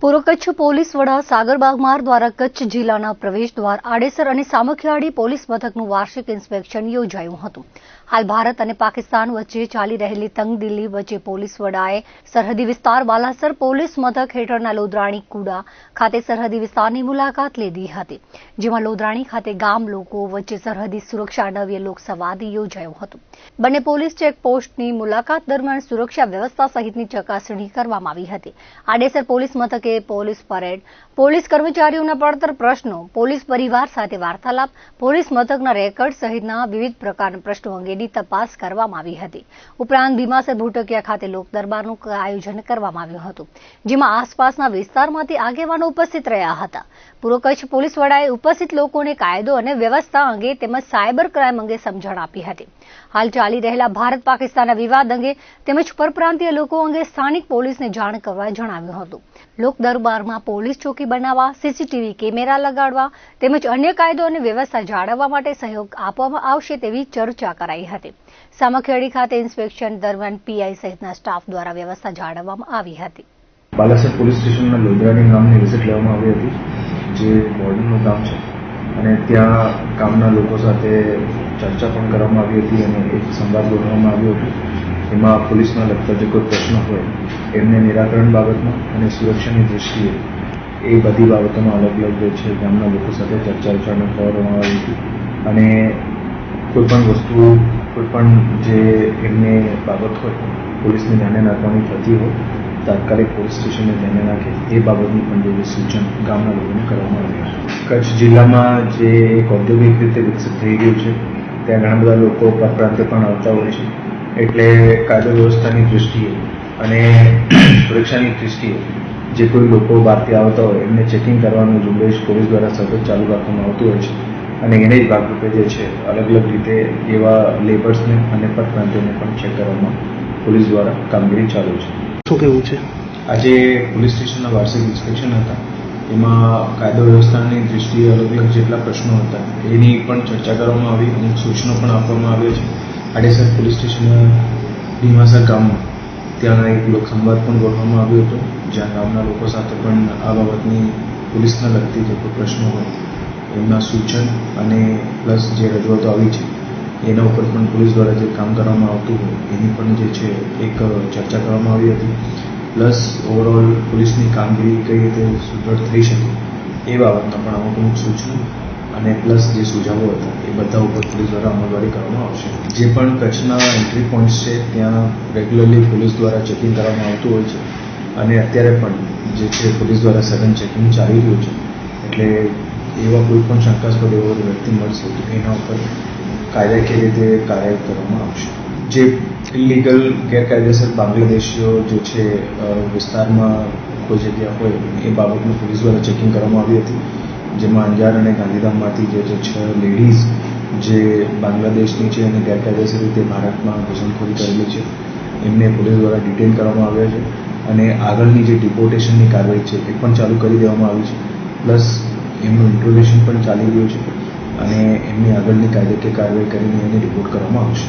પૂર્વ કચ્છ પોલીસ વડા સાગર બાગમાર દ્વારા કચ્છ જિલ્લાના પ્રવેશ દ્વાર, આડેસર અને સામખિયાળી પોલીસ મથકનું વાર્ષિક ઇન્સ્પેક્શન યોજાયું હતું. હાલ ભારત અને પાકિસ્તાન વચ્ચે ચાલી રહેલી તંગદિલ્લી વચ્ચે પોલીસ વડાએ સરહદી વિસ્તાર બાલાસર પોલીસ મથક હેઠળના લોદરાણી કુડા ખાતે સરહદી વિસ્તારની મુલાકાત લીધી હતી, જેમાં લોધરાણી ખાતે ગામ લોકો વચ્ચે સરહદી સુરક્ષા નવ્ય લોકસંવાદ યોજાયું હતું. બંને પોલીસ ચેકપોસ્ટની મુલાકાત દરમિયાન સુરક્ષા વ્યવસ્થા સહિતની ચકાસણી કરવામાં આવી હતી. આડેસર પોલીસ મથકે પોલીસ પરેડ. પોલીસ કર્મચારીઓના પડતર પ્રશ્નો, પોલીસ પરિવાર સાથે વાર્તાલાપ, પોલીસ મથકના રેકર્ડ સહિતના વિવિધ પ્રકારના પ્રશ્નો અંગેની તપાસ કરવામાં આવી હતી. ઉપરાંત ભીમાસર ભૂટકિયા ખાતે લોકદરબારનું આયોજન કરવામાં આવ્યું હતું, જેમાં આસપાસના વિસ્તારમાંથી આગેવાનો ઉપસ્થિત રહ્યા હતા. પૂર્વ કચ્છ પોલીસ વડાએ ઉપસ્થિત લોકોને કાયદો અને વ્યવસ્થા અંગે તેમજ સાયબર ક્રાઇમ અંગે સમજણ આપી હતી. હાલ ચાલી રહેલા ભારત પાકિસ્તાનના વિવાદ અંગે તેમજ પરપ્રાંતીય લોકો અંગે સ્થાનિક પોલીસને જાણ કરવા જણાવ્યું હતું. લોક દરબારમાં પોલીસ ચોકી બનાવવા, સીસીટીવી કેમેરા લગાડવા તેમજ અન્ય કાયદો અને વ્યવસ્થા જાળવવા માટે સહયોગ આપવામાં આવશે તેવી ચર્ચા કરાઈ હતી. સામખેડી ખાતે ઇન્સ્પેક્શન દરમિયાન પીઆઈ સહિતના સ્ટાફ દ્વારા વ્યવસ્થા જાળવવામાં આવી હતી. બાલાસર પોલીસ સ્ટેશનના લોદરાની ગામની વિઝિટ લેવામાં આવી હતી, જે બોર્ડરનું ગામ છે. અને ત્યાં ગામના લોકો સાથે ચર્ચા પણ કરવામાં આવી હતી અને એક સંવાદ ગોઠવવામાં આવ્યો હતો. એમાં પોલીસના લગતા જે કોઈ પ્રશ્નો હોય, એમને નિરાકરણ બાબતમાં અને સુરક્ષાની દૃષ્ટિએ એ બધી બાબતોમાં અલગ અલગ જે છે, ગામના લોકો સાથે ચર્ચા વિચારણા કરવામાં આવી હતી. અને કોઈ પણ વસ્તુ, કોઈ પણ જે એમને બાબત હોય, પોલીસને ધ્યાને નાખવાની થતી હોય, તાત્કાલિક પોલીસ સ્ટેશનને ધ્યાને નાખે, એ બાબતનું પણ જે સૂચન ગામના લોકોને કરવામાં આવ્યું કચ્છ જિલ્લામાં જે એક ઔદ્યોગિક રીતે વિકસિત થઈ ગયું છે, ત્યાં ઘણા બધા લોકો પ્રાંતે પણ આવતા હોય છે. એટલે કાયદો વ્યવસ્થાની દૃષ્ટિએ અને સુરક્ષાની દૃષ્ટિએ જે કોઈ લોકો બહારથી આવતા હોય એમને ચેકિંગ કરવાનું ઝુંબેશ પોલીસ દ્વારા સતત ચાલુ રાખવામાં આવતું હોય છે. અને એને જ ભાગરૂપે જે છે અલગ અલગ રીતે એવા લેબર્સને અને પરપ્રાંતિઓને પણ ચેક કરવામાં પોલીસ દ્વારા કામગીરી ચાલુ છે. શું કેવું છે? આજે પોલીસ સ્ટેશનના વાર્ષિક ઇન્સ્પેક્શન હતા. એમાં કાયદો વ્યવસ્થાની દૃષ્ટિએ અલગ અલગ જેટલા પ્રશ્નો હતા એની પણ ચર્ચા કરવામાં આવી અમુક સૂચનો પણ આપવામાં આવ્યા છે. આડેસર પોલીસ સ્ટેશનના ભીમાસા ગામમાં ત્યાં એક લોકસંવાદ પણ ગોઠવવામાં આવ્યો હતો, જ્યાં ગામના લોકો સાથે પણ આ બાબતની પોલીસના લગતી જે કોઈ પ્રશ્નો હોય, એમના સૂચન અને પ્લસ જે રજૂઆતો આવી છે, એના ઉપર પણ પોલીસ દ્વારા જે કામ કરવામાં આવતું હોય, એની પણ જે છે એક ચર્ચા કરવામાં આવી હતી. પ્લસ ઓવરઓલ પોલીસની કામગીરી કઈ રીતે સુદૃઢ થઈ શકે એ બાબતના પણ અમુક અમુક સૂચનો અને પ્લસ જે સુઝાવો હતા, એ બધા ઉપર પોલીસ દ્વારા અમલવારી કરવામાં આવશે. જે પણ કચ્છના એન્ટ્રી પોઈન્ટ્સ છે, ત્યાં રેગ્યુલરલી પોલીસ દ્વારા ચેકિંગ કરવામાં આવતું હોય છે. અને અત્યારે પણ જે છે પોલીસ દ્વારા સઘન ચેકિંગ ચાલી રહ્યું છે. એટલે એવા કોઈ પણ શંકાસ્પદ એવો વ્યક્તિ મળશે તો એના ઉપર કાયદાકીય રીતે કાર્યવાહી કરવામાં આવશે. જે ઇલીગલ ગેરકાયદેસર બાંગ્લાદેશીઓ જે છે વિસ્તારમાં કોઈ જગ્યા હોય, એ બાબતનું પોલીસ દ્વારા ચેકિંગ કરવામાં આવી હતી. જેમાં અંજાર અને ગાંધીધામમાંથી જે છે છ લેડીઝ જે બાંગ્લાદેશની છે અને ગેરકાયદેસર રીતે ભારતમાં ઘૂસણખોરી કરેલી છે, એમને પોલીસ દ્વારા ડિટેન કરવામાં આવ્યા છે અને આગળની જે ડિપોર્ટેશનની કાર્યવાહી છે એ પણ ચાલુ કરી દેવામાં આવી છે. પ્લસ એમનું ઇન્ટ્રોગેશન પણ ચાલી રહ્યું છે અને એમની આગળની કાયદેકીય કાર્યવાહી કરીને એને રિપોર્ટ કરવામાં આવશે.